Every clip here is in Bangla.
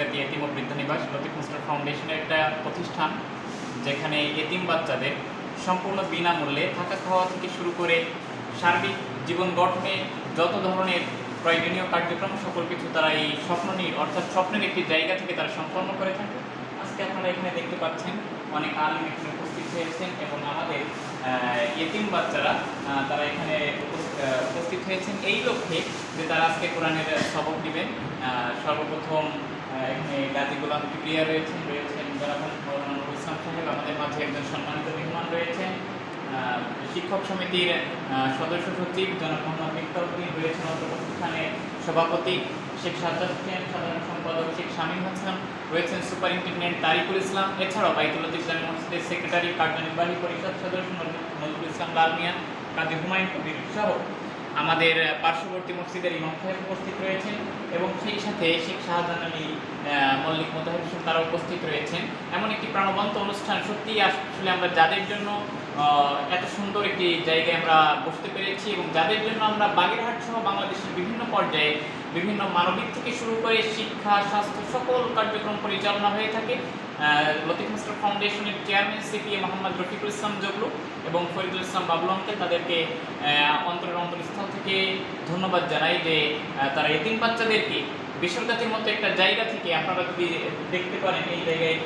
জাতি এতিম ও বৃদ্ধ নিবাস লতিফ মুস্টার ফাউন্ডেশনের একটা প্রতিষ্ঠান যেখানে এতিম বাচ্চাদের সম্পূর্ণ বিনামূল্যে থাকা খাওয়া থেকে শুরু করে সার্বিক জীবন গঠনে যত ধরনের প্রয়োজনীয় কার্যক্রম সকল কিছু তারা এই স্বপ্ননীর অর্থাৎ স্বপ্নের একটি জায়গা থেকে তারা সম্পন্ন করে থাকে। আজকে আপনারা এখানে দেখতে পাচ্ছেন অনেক আলিম এখানে উপস্থিত হয়েছেন এবং আমাদের এতিম বাচ্চারা তারা এখানে উপস্থিত হয়েছেন। এই লক্ষ্যে যে তারা আজকে কোরআনের সবক দিবেন। আহ, সর্বপ্রথম গাজী গোলাম রয়েছেন রয়েছেন আমাদের মাঝে একজন সম্মানিত মেহমান রয়েছেন। শিক্ষক সমিতির সদস্য সচিব জনাব মোহাম্মদ মিফতাউদ্দিন রয়েছেন অত্র প্রতিষ্ঠানের সভাপতি শেখ সাজ্জাদ হোসেন, সাধারণ সম্পাদক শেখ শামীম হাসান রয়েছেন সুপারিনটেন্ডেন্ট তারিকুল ইসলাম, এছাড়াও বাইতুল ইসলামী মসজিদের সেক্রেটারি কার্যনির্বাহী পরিষদ সদস্য নজরুল ইসলাম লাল মিয়া কাজী হুমায়ুন কবির সহ আমাদের পার্শ্ববর্তী মসজিদের ইমাম সাহেব উপস্থিত রয়েছেন এবং সেই সাথে শেখ শাহজাহান আলী মল্লিক মোতাহের হোসেন তারা উপস্থিত রয়েছেন। এমন একটি প্রাণবন্ত অনুষ্ঠান, সত্যিই আসলে আমরা যাদের জন্য এত সুন্দর একটি জায়গায় আমরা বসতে পেরেছি এবং যাদের জন্য আমরা বাগেরহাট সহ বাংলাদেশের বিভিন্ন পর্যায়ে বিভিন্ন মানবিক থেকে শুরু করে শিক্ষা, স্বাস্থ্য সকল কার্যক্রম পরিচালনা হয়ে থাকে। লতিফ মুস্টার ফাউন্ডেশনের চেয়ারম্যান সিপিএ মোহাম্মদ রফিকুল ইসলাম জগলু এবং ফরিদুল ইসলাম বাবলু তাদেরকে অন্তরের অন্তরস্থল থেকে ধন্যবাদ জানাই যে তারা এতিম বাচ্চাদেরকে বেসরকারির মতো একটা জায়গা থেকে আপনারা যদি দেখতে পারেন, এই জায়গায়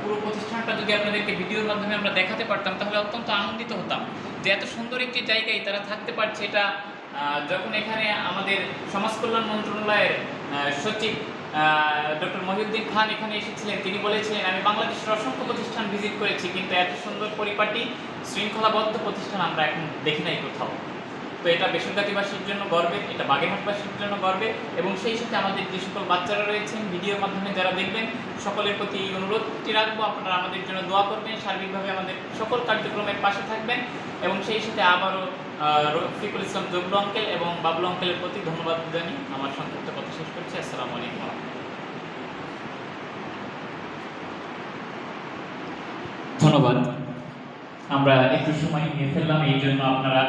পুরো প্রতিষ্ঠানটা যদি আপনাদেরকে ভিডিওর মাধ্যমে আমরা দেখাতে পারতাম, তাহলে অত্যন্ত আনন্দিত হতাম যে এত সুন্দর একটি জায়গায় তারা থাকতে পারছে। এটা যখন এখানে আমাদের সমাজ কল্যাণ মন্ত্রণালয়ের সচিব ডক্টর মহিউদ্দিন খান এখানে এসেছিলেন। তিনি বলেছিলেন, আমি বাংলাদেশের অসংখ্য প্রতিষ্ঠান ভিজিট করেছি, কিন্তু এত সুন্দর পরিপাটি, শৃঙ্খলাবদ্ধ প্রতিষ্ঠান আমরা এখন দেখি নাই কোথাও। তো এটা বেসরকারিবাসীর জন্য গর্বের এটা বাগেরহাটবাসীর জন্য গর্বের এবং সেই সাথে আমাদের যে সকল বাচ্চারা রয়েছেন, ভিডিওর মাধ্যমে যারা দেখবেন, সকলের প্রতি এই অনুরোধটি রাখব, আপনারা আমাদের জন্য দোয়া করবেন, সার্বিকভাবে আমাদের সকল কার্যক্রমের পাশে থাকবেন এবং সেই সাথে আবারও রফিকুল ইসলাম জবলু অঙ্কেল এবং বাবলু অঙ্কেলের প্রতি ধন্যবাদ জানি আমার সংক্ষিপ্ত কথা শেষ করছি। আসসালামু আলাইকুম ধন্যবাদ। আমরা একটু সময় নিয়ে ফেললাম, এই জন্য আপনারা